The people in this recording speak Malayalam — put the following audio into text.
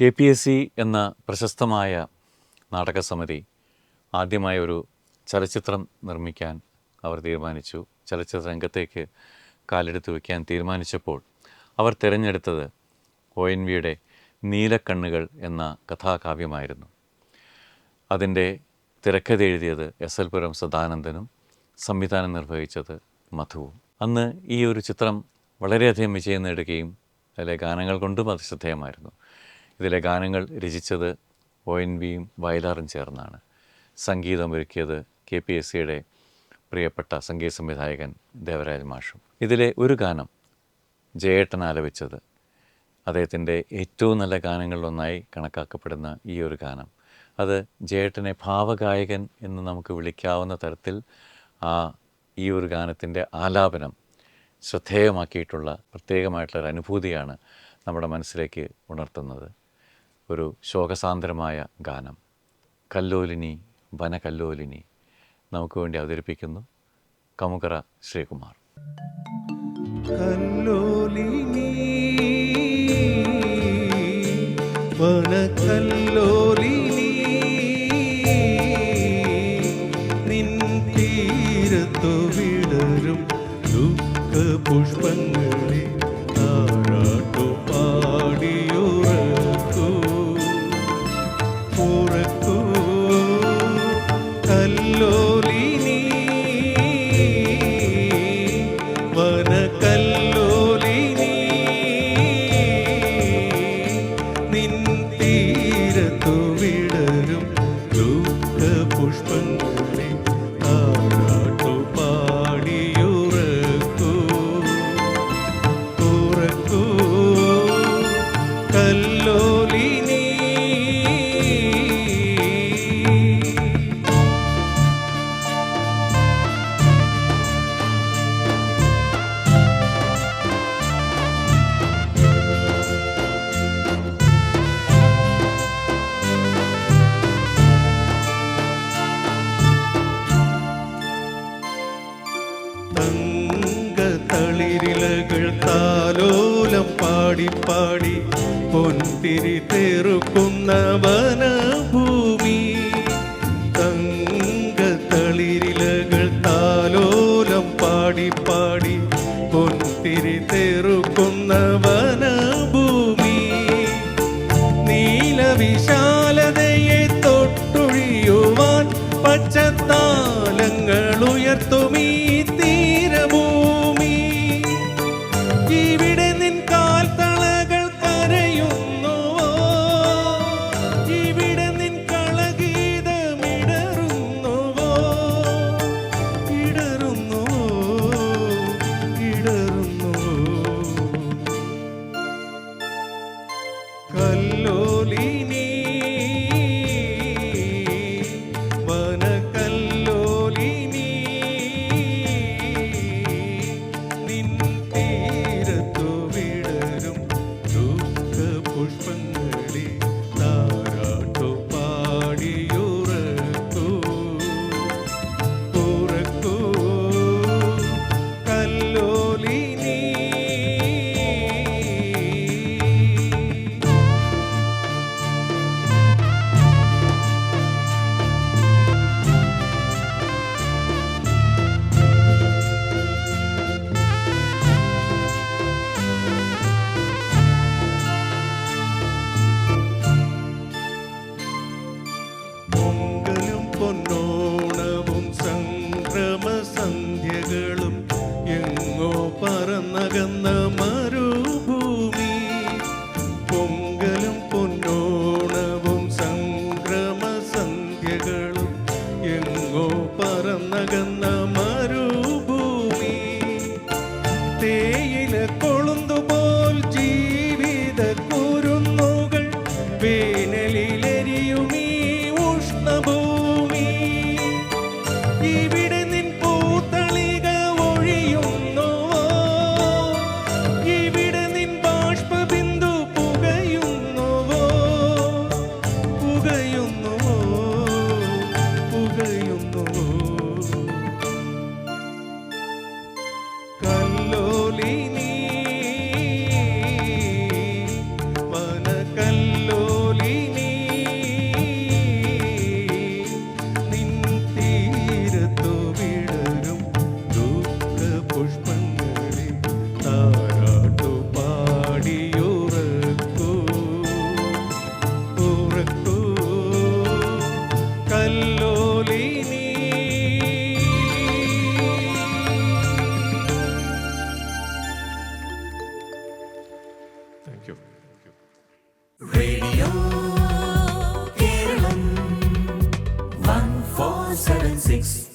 കെ പി എസ് സി എന്ന പ്രശസ്തമായ നാടകസമിതി ആദ്യമായി ഒരു ചലച്ചിത്രം നിർമ്മിക്കാൻ അവർ തീരുമാനിച്ചു. ചലച്ചിത്ര രംഗത്തേക്ക് കാലെടുത്ത് വയ്ക്കാൻ തീരുമാനിച്ചപ്പോൾ അവർ തിരഞ്ഞെടുത്തത് ഒ എൻ വിയുടെ നീലക്കണ്ണുകൾ എന്ന കഥാകാവ്യമായിരുന്നു. അതിന്റെ തിരക്കഥ എഴുതിയത് എസ് എൽ പുരം സദാനന്ദനും സംവിധാനം നിർവഹിച്ചത് മധുവും. അന്ന് ഈ ഒരു ചിത്രം വളരെയധികം വിജയം നേടുകയും അതിലെ ഗാനങ്ങൾ കൊണ്ടും അത് ശ്രദ്ധേയമായിരുന്നു. ഇതിലെ ഗാനങ്ങൾ രചിച്ചത് ഒ എൻ വിയും വയലാറും ചേർന്നാണ്. സംഗീതം ഒരുക്കിയത് കെ പി എസ് സിയുടെ പ്രിയപ്പെട്ട സംഗീത സംവിധായകൻ ദേവരാജ് മാഷും. ഇതിലെ ഒരു ഗാനം ജയേട്ടൻ ആലപിച്ചത് അദ്ദേഹത്തിന്റെ ഏറ്റവും നല്ല ഗാനങ്ങളിലൊന്നായി കണക്കാക്കപ്പെടുന്ന ഈ ഒരു ഗാനം. അത് ജയേട്ടനെ ഭാവഗായകൻ എന്ന് നമുക്ക് വിളിക്കാവുന്ന തരത്തിൽ ആ ഈ ഒരു ഗാനത്തിന്റെ ആലാപനം ശ്രദ്ധേയമാക്കിയിട്ടുള്ള പ്രത്യേകമായിട്ടുള്ള അനുഭൂതിയാണ് നമ്മുടെ മനസ്സിലേക്ക് ഉണർത്തുന്നത്. ഒരു ശോകസാന്ദ്രമായ ഗാനം. കല്ലോലിനി വനകല്ലോലിനി നമുക്ക് വേണ്ടി അവതരിപ്പിക്കുന്നു കമുകറ ശ്രീകുമാർ. കല്ലോലിനി വനകല്ലോലിനി വിടരും ദുഃഖ പുഷ്പങ്ങളെ കല്ലോലിനി തളിരിലകൾ താലോലം പാടി പാടി പൊൻതിരി തെറുക്കുന്ന പറന്നകന്ന മരുഭൂമി യു Radio Kerala 1476.